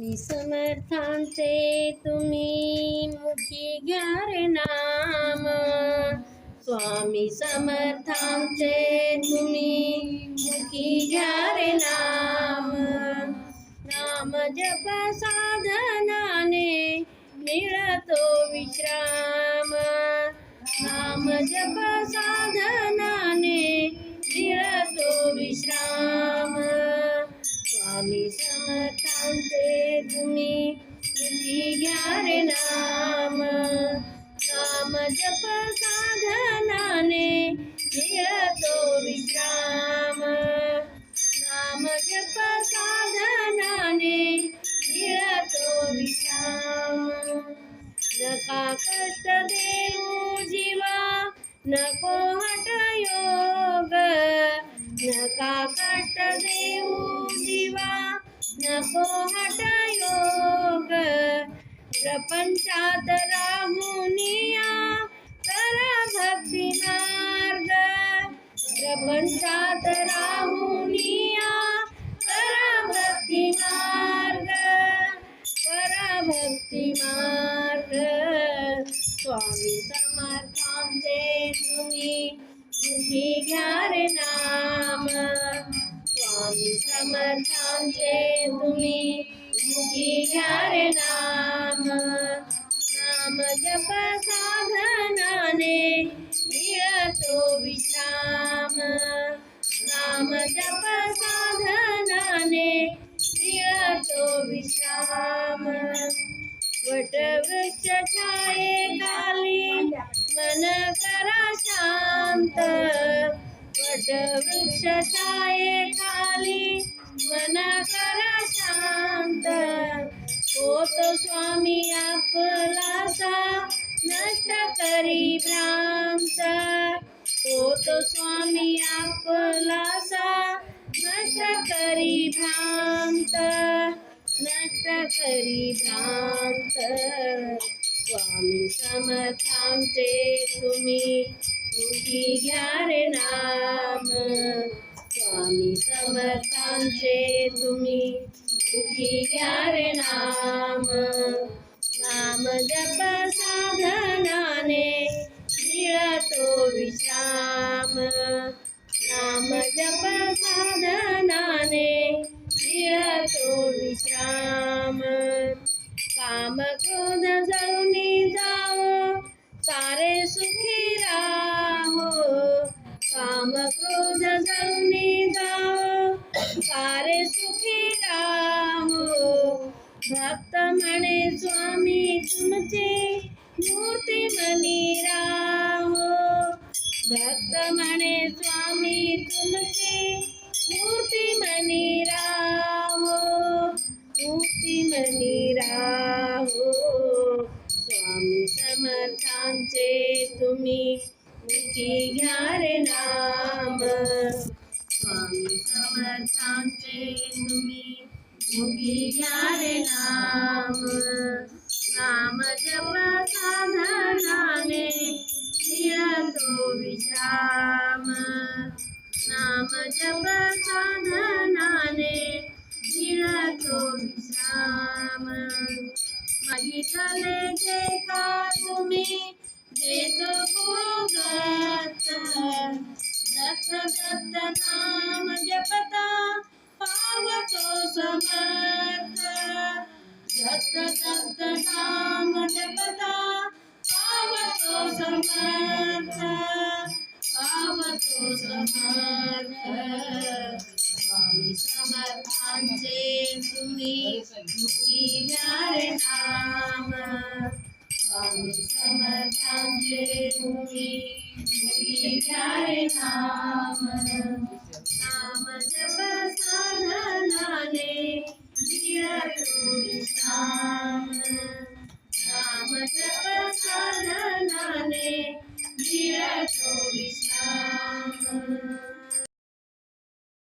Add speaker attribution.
Speaker 1: मी समर्थांचे तुम्ही मुखी घ्या नाम. स्वामी समर्थांचे तुम्ही मुखी घ्या नाम. नाम जप साधनाने मिळतो विश्राम. नाम जप साधनाने मिळतो विश्राम. समर्थांचे तुम्ही मुखी घ्या रे नाम। नाम जप साधनाने मिळतो विश्राम। नाम जप साधनाने मिळतो विश्राम। नका कष्ट देऊ जीवा नको हट योग। नका कष्ट देऊ नको हट योग प्रपंचात राहुनिया भक्ती मार्ग। प्रपंचात राहुनिया करा भक्ती मार्ग। करा भक्ती मार्ग। स्वामी समर्थांचे समर्थांचे तुम्ही घ्या रे नाम नाम जप साधनाने मिळतो विश्राम. नाम जप साधनाने मिळतो विश्राम. वटवृक्ष छाये खाली मन करा शांत. वटवृक्ष छाये खाली मन करा शांत। होतो स्वामी आपलासा नष्ट करी भ्रांत। होतो स्वामी आपलासा नष्ट करी भ्रांत। नष्ट करी भ्रांत। स्वामी समर्थांचे तुम्ही, मुखी घ्या रे नाम। स्वामी समर्थांचे तुम्ही. मुखी घ्या रे नाम. नाम जप साधनाने मिळतो विश्राम. नाम जप साधनाने मिळतो विश्राम. काम क्रोध जळूनी जाओ सारे सुखी राहो काम क्रोध जळूनी मूर्ती मनी राहो भक्त म्हणे स्वामी तुमचे मूर्ती मनी राहो मूर्ती मनी राहो स्वामी समर्थांचे तुम्ही मुखी घ्या रे नाम स्वामी समर्थांचे तुम्ही मुखी घ्या जप साधनाने मिळतो विश्राम मागितले जे का तुम्ही देतो भोगत. दत्त दत्त नाम जपता पावतो समर्थ. दत्त दत्त नाम जपता पावतो समर्थ. पावतो समर्थ स्वामी समर्थांचे तुम्ही मुखी रे नाम स्वामी समर्थांचे तुम्ही मुखी रे नाम